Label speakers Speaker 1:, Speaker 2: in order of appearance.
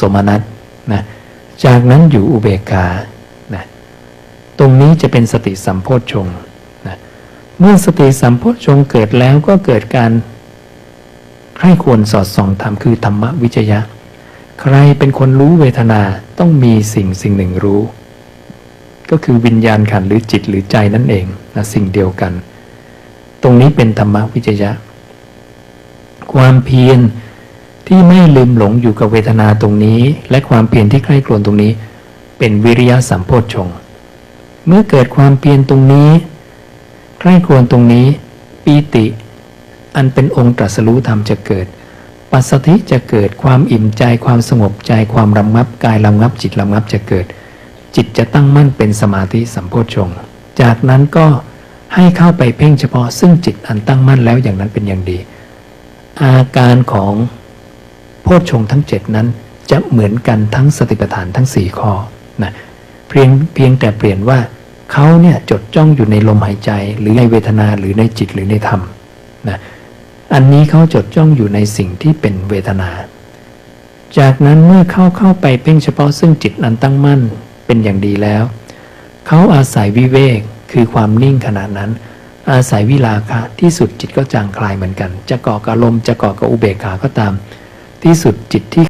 Speaker 1: สมนัตนะจากนั้นอยู่อุเบกขานะตรงนี้จะเป็นสติสัมโพชฌงค์นะเมื่อสติสัมโพชฌงค์เกิดแล้วก็เกิดการใครควรสอดส่องธรรมคือธรรมวิจยะ ใครเป็นคนรู้เวทนาต้องมีสิ่งสิ่งหนึ่งรู้ ก็คือวิญญาณขันหรือจิตหรือใจนั่นเองนะสิ่งเดียวกัน ตรงนี้เป็นธรรมวิจยะ ความเพียร ที่ไม่ลืมหลงอยู่กับเวทนาตรงนี้ และความเพียรที่ใคร่ครวญตรงนี้ เป็นวิริยะสัมโพชฌงค์เมื่อเกิดความเพียรตรงนี้ ใคร่ครวญตรงนี้ปีติ อันเป็นองค์ตรัสรู้ธรรมจะเกิด ปัสสธิจะเกิดความอิ่มใจความสงบใจความรำงับกายรำงับจิตรำงับจะเกิด จิตจะตั้งมั่นเป็นสมาธิสัมโพชฌงค์จากนั้นก็ให้เข้าไปเพ่งเฉพาะซึ่งจิตอันตั้งมั่นแล้วอย่างนั้นเป็นอย่างดี อาการของ โพชฌงทั้งเจ็ดนั้นจะเหมือนกันทั้งสติปัฏฐานทั้งสี่ข้อนะเพียงเพียงแต่เปลี่ยนว่าเขาเนี่ยจดจ้องอยู่ในลมหายใจหรือในเวทนาหรือในจิตหรือในธรรมนะอันนี้เขาจดจ้องอยู่ในสิ่งที่เป็นเวทนา จากนั้นเมื่อเข้าเข้าไปเพ่งเฉพาะซึ่งจิตอันตั้งมั่นเป็นอย่างดีแล้ว เขาอาศัยวิเวกคือความนิ่งขณะนั้น อาศัยวิลาคะที่สุดจิตก็จางคลายเหมือนกัน จะก่อกับลมณ์จะก่อกับอุเบกขาก็ตาม ที่สุดจิตที่